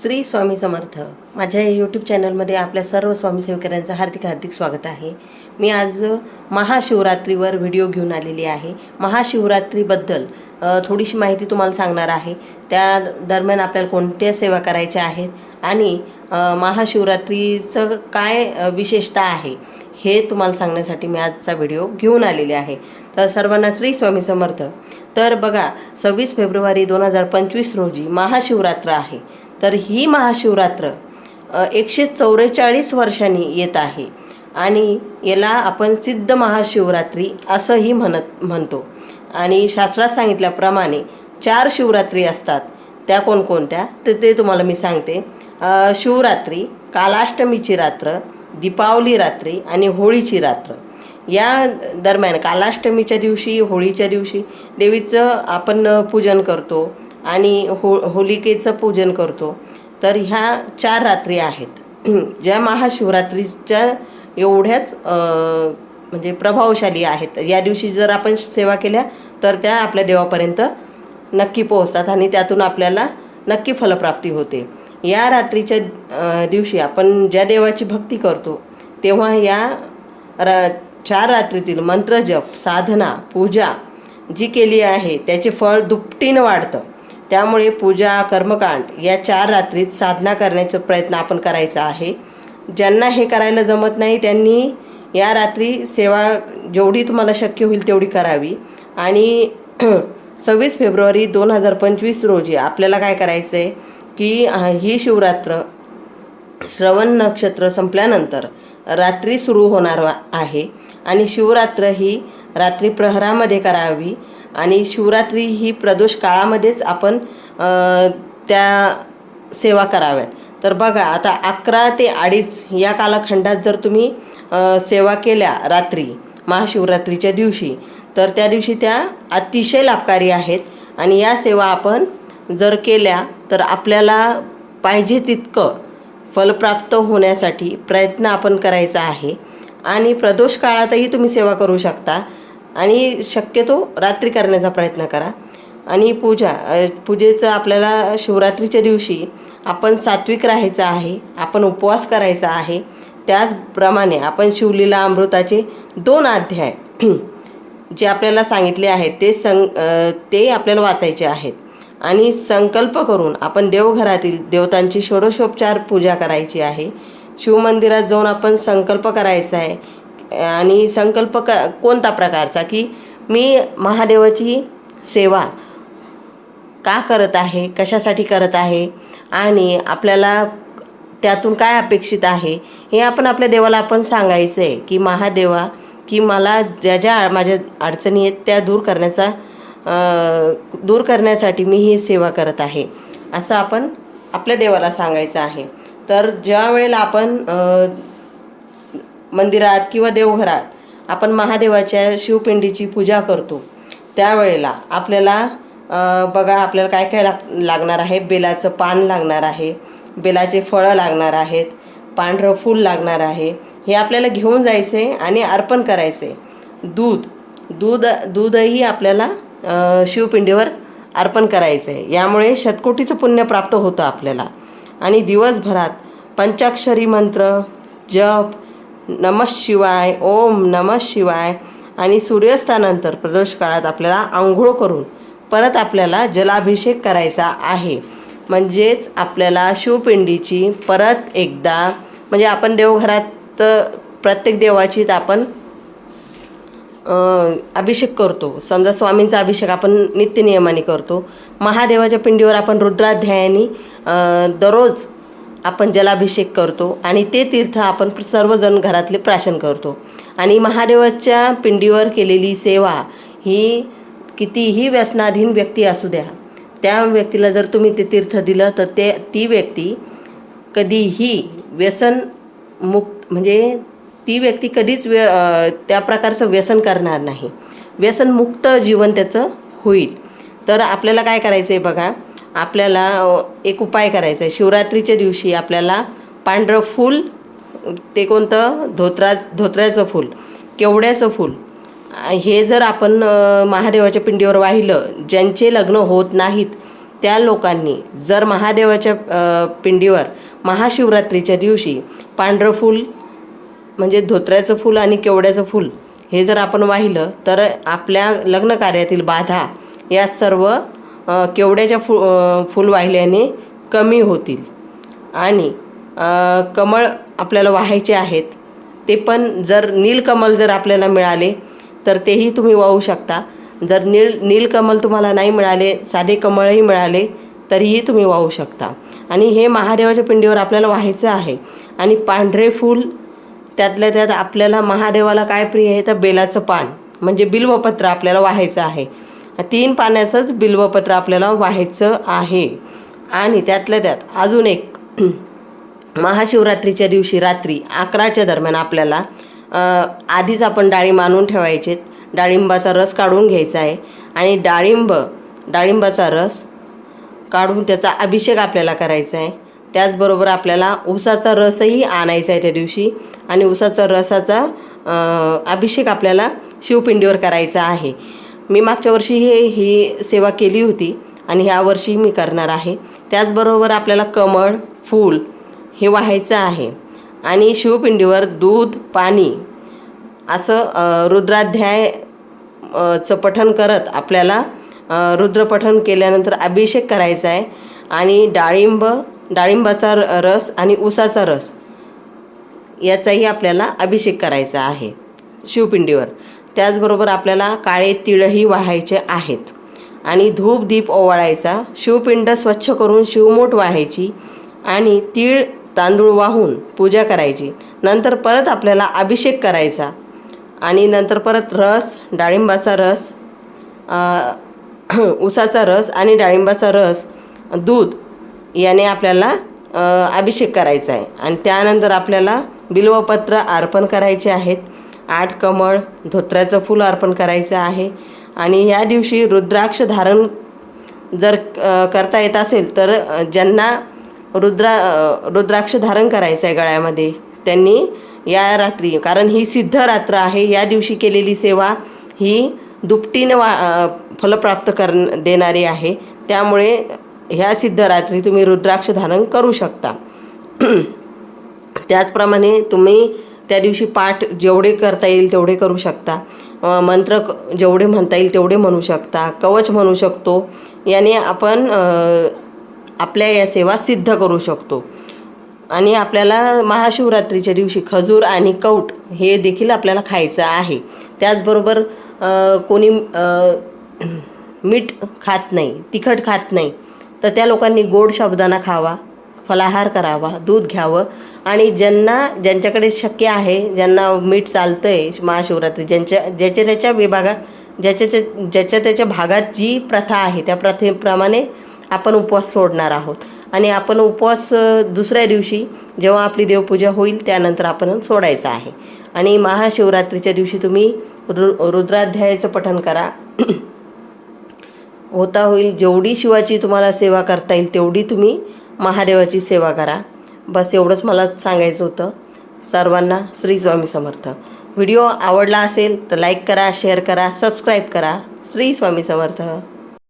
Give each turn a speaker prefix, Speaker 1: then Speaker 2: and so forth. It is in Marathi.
Speaker 1: श्री स्वामी समर्थ. माझ्या यूट्यूब चॅनलमध्ये आपल्या सर्व स्वामी सेवकऱ्यांचं हार्दिक हार्दिक स्वागत आहे. मी आज महाशिवरात्रीवर व्हिडिओ घेऊन आलेली आहे. महाशिवरात्रीबद्दल थोडीशी माहिती तुम्हाला सांगणार आहे. त्या दरम्यान आपल्याला कोणत्या सेवा करायच्या आहेत आणि महाशिवरात्रीचं काय विशेषता आहे हे तुम्हाला सांगण्यासाठी मी आजचा व्हिडिओ घेऊन आलेले आहे. तर सर्वांना श्री स्वामी समर्थ. तर बघा सव्वीस फेब्रुवारी दोन हजार पंचवीस रोजी महाशिवरात्र आहे. तर ही महाशिवरात्र एकशे चौवेचाळीस वर्षांनी येत आहे. आणि याला आपण सिद्ध महाशिवरात्री असंही म्हणत म्हणतो. आणि शास्त्रात सांगितल्याप्रमाणे चार शिवरात्री असतात. त्या कोणकोणत्या? तर ते तुम्हाला मी सांगते. शिवरात्री कालाष्टमीची रात्र दीपावली रात्री आणि होळीची रात्र. या दरम्यान कालाष्टमीच्या दिवशी होळीच्या दिवशी देवीचं आपण पूजन करतो. आणि हो होलिकेचं पूजन करतो. तर ह्या चार रात्री आहेत. ज्या महाशिवरात्रीच्या एवढ्याच म्हणजे प्रभावशाली आहेत. या दिवशी जर आपण सेवा केल्या तर त्या आपल्या देवापर्यंत नक्की पोहोचतात आणि त्यातून आपल्याला नक्की फलप्राप्ती होते. या रात्रीच्या दिवशी आपण ज्या देवाची भक्ती करतो तेव्हा या रा चार रात्रीतील मंत्रजप साधना पूजा जी केली आहे त्याचे फळ दुपटीनं वाढतं. त्यामुळे पूजा कर्मकांड या चार रात्रीत साधना करण्याचा प्रयत्न आपण करायचा आहे. ज्यांना हे करायला जमत नाही त्यांनी या रात्री सेवा जेवढी तुम्हाला शक्य होईल तेवढी करावी. आणि सव्वीस फेब्रुवारी दोन हजार पंचवीस रोजी आपल्याला काय करायचं आहे की ही शिवरात्र श्रवण नक्षत्र संपल्यानंतर रात्री सुरू होणार आहे. आणि शिवरात्र ही रात्री प्रहरामध्ये करावी. आणि शिवरात्री ही प्रदोष काळामध्येच आपण त्या सेवा कराव्यात. तर बघा आता अकरा ते अडीच या कालखंडात जर तुम्ही सेवा केल्या रात्री महाशिवरात्रीच्या दिवशी तर त्या दिवशी त्या अतिशय लाभकारी आहेत. आणि या सेवा आपण जर केल्या तर आपल्याला पाहिजे तितकं फलप्राप्त होण्यासाठी प्रयत्न आपण करायचा आहे. आणि प्रदोष काळातही तुम्ही सेवा करू शकता. आणि शक्यतो रात्री करण्याचा प्रयत्न करा. आणि पूजा पूजेचं आपल्याला शिवरात्रीच्या दिवशी आपण सात्विक राहायचं आहे आपण उपवास करायचा आहे त्याचप्रमाणे आपण शिवलीला अमृताचे दोन अध्याय जे आपल्याला सांगितले आहेत ते सं ते आपल्याला वाचायचे आहेत. आणि संकल्प करून आपण देवघरातील देवतांची षोडशोपचार पूजा करायची आहे. शिवमंदिरात जाऊन आपण संकल्प करायचा आहे. आणि संकल्प क कोणता प्रकारचा? की मी महादेवाची सेवा का करत आहे? कशासाठी करत आहे? आणि आपल्याला त्यातून काय अपेक्षित आहे? हे आपण आपल्या देवाला आपण सांगायचं आहे की महादेवा की मला ज्या ज्या माझ्या अडचणी आहेत त्या दूर करण्याचा दूर करण्यासाठी मी ही सेवा करत आहे. असं आपण आपल्या देवाला सांगायचं आहे. तर ज्या वेळेला आपण मंदिरात किंवा देवघरात आपण महादेवाच्या शिवपिंडीची पूजा करतो. त्यावेळेला आपल्याला बघा आपल्याला काय काय लाग लागणार आहे? बेलाचं पान लागणार आहे बेलाचे फळं लागणार आहेत पांढरं फूल लागणार आहे. हे आपल्याला घेऊन जायचं आहे आणि अर्पण करायचे. दूध दूध दूधही आपल्याला शिवपिंडीवर अर्पण करायचं. आहे यामुळे शतकोटीचं पुण्य प्राप्त होतं आपल्याला. आणि दिवसभरात पंचाक्षरी मंत्र जप नमः शिवाय ओम नमः शिवाय. आणि सूर्यास्तानंतर प्रदोष काळात आपल्याला आंघोळ करून परत आपल्याला जलाभिषेक करायचा आहे. म्हणजेच आपल्याला शिवपिंडीची परत एकदा म्हणजे आपण देवघरात प्रत्येक देवाचीच आपण अभिषेक करतो. समजा स्वामींचा अभिषेक आपण नित्यनियमाने करतो. महादेवाच्या पिंडीवर आपण रुद्राध्यायाने दररोज आपण जलाभिषेक करतो आणि ते तीर्थ आपण सर्वजण घरातले प्राशन करतो. आणि महादेवाच्या पिंडीवर केलेली सेवा ही कितीही व्यसनाधीन व्यक्ती असू द्या त्या व्यक्तीला जर तुम्ही ते तीर्थ दिलं तर ते ती व्यक्ती कधीही व्यसन मुक्त म्हणजे ती व्यक्ती कधीच व्य त्या प्रकारचं व्यसन करणार नाही. व्यसनमुक्त जीवन त्याचं होईल. तर आपल्याला काय करायचं आहे बघा आपल्याला एक उपाय करायचा आहे. शिवरात्रीच्या दिवशी आपल्याला पांढरं फूल ते कोणतं? धोत्रा धोत्र्याचं फूल केवड्याचं फूल. हे जर आपण महादेवाच्या पिंडीवर वाहिलं ज्यांचे लग्न होत नाहीत त्या लोकांनी जर महादेवाच्या पिंडीवर महाशिवरात्रीच्या दिवशी पांढरं फूल म्हणजे धोत्र्याचं फूल आणि केवड्याचं फूल हे जर आपण वाहिलं तर आपल्या लग्नकार्यातील बाधा या सर्व केवड्याच्या फु फूल वाहिल्याने कमी होतील. आणि कमळ आपल्याला वाहायचे आहेत ते पण जर नीलकमल जर आपल्याला मिळाले तर तेही तुम्ही वाहू शकता. जर नील नीलकमल तुम्हाला नाही मिळाले साधे कमळही मिळाले तरीही तुम्ही वाहू शकता. आणि हे महादेवाच्या पिंडीवर आपल्याला व्हायचं आहे. आणि पांढरे फूल त्यातल्या त्यात आपल्याला महादेवाला काय प्रिय आहे? तर बेलाचं पान म्हणजे बिल्वपत्र आपल्याला व्हायचं आहे. तीन पाण्याचंच बिल्वपत्र आपल्याला व्हायचं आहे. आणि त्यातल्या त्यात अजून एक महाशिवरात्रीच्या दिवशी रात्री अकराच्या दरम्यान आपल्याला आधीच आपण डाळिंब आणून ठेवायचे डाळिंबाचा रस काढून घ्यायचा आहे. आणि डाळिंब डाळिंबाचा रस काढून त्याचा अभिषेक आपल्याला करायचा आहे. त्याचबरोबर आपल्याला उसाचा रसही आणायचा आहे त्या दिवशी. आणि उसाचा रसाचा अभिषेक आपल्याला शिवपिंडीवर करायचा आहे. मी मागच्या वर्षी हे ही सेवा केली होती आणि ह्या वर्षी मी करणार आहे. त्याचबरोबर आपल्याला कमळ फूल हे वाहायचं आहे. आणि शिवपिंडीवर दूध पाणी असं रुद्राध्याय चं पठण करत आपल्याला रुद्रपठण केल्यानंतर अभिषेक करायचा आहे. आणि डाळिंब डाळिंबाचा र- रस आणि उसाचा रस याचाही आपल्याला अभिषेक करायचा आहे शिवपिंडीवर. त्याचबरोबर आपल्याला काळे तिळही वाहायचे आहेत. आणि धूप दीप ओवाळायचा शिवपिंड स्वच्छ करून शिवमोठ वाहायची आणि तीळ तांदूळ वाहून पूजा करायची. नंतर परत आपल्याला अभिषेक करायचा आणि नंतर परत रस डाळिंबाचा रस ऊसाचा उसाचा रस आणि डाळिंबाचा रस दूध याने आपल्याला अभिषेक करायचा आहे. आणि त्यानंतर आपल्याला बिल्वपत्र अर्पण करायचे आहेत. आठ कमळ धोत्र्याचं फूल अर्पण करायचं आहे. आणि ह्या दिवशी रुद्राक्ष धारण जर करता येत असेल तर ज्यांना रुद्रा रुद्राक्ष धारण करायचं आहे गळ्यामध्ये त्यांनी या रात्री कारण ही सिद्ध रात्र आहे या दिवशी केलेली सेवा ही दुपटीनं वा फलप्राप्त कर देणारी आहे. त्यामुळे ह्या सिद्ध रात्री तुम्ही रुद्राक्ष धारण करू शकता. त्याचप्रमाणे तुम्ही त्या दिवशी पाठ जेवढे करता येईल तेवढे करू शकता. मंत्र जेवढे म्हणता येईल तेवढे म्हणू शकता. कवच म्हणू शकतो. याने आपण आपल्या या सेवा सिद्ध करू शकतो. आणि आपल्याला महाशिवरात्रीच्या दिवशी खजूर आणि कौट हे देखील आपल्याला खायचं आहे. त्याचबरोबर कोणी मीठ खात नाही तिखट खात नाही तर त्या लोकांनी गोड शब्दांना खावा. फलाहार करावा दूध घ्यावं. आणि ज्यांना ज्यांच्याकडे शक्य आहे ज्यांना मीठ चालतं आहे महाशिवरात्री ज्यांच्या ज्याच्या त्याच्या विभागात ज्याच्या त्या ज्याच्या त्याच्या भागात जी प्रथा आहे त्या प्रथेप्रमाणे आपण उपवास सोडणार आहोत. आणि आपण उपवास दुसऱ्या दिवशी जेव्हा आपली देवपूजा होईल त्यानंतर आपण सोडायचा आहे. आणि महाशिवरात्रीच्या दिवशी तुम्ही रु रुद्राध्यायाचं पठण करा. होता होईल जेवढी शिवाची तुम्हाला सेवा करता येईल तेवढी तुम्ही महादेवाची सेवा करा. बस एवढंच मला सांगायचं होतं. सर्वांना श्री स्वामी समर्थ. व्हिडिओ आवडला असेल तर लाईक करा शेअर करा सबस्क्राईब करा. श्री स्वामी समर्थ.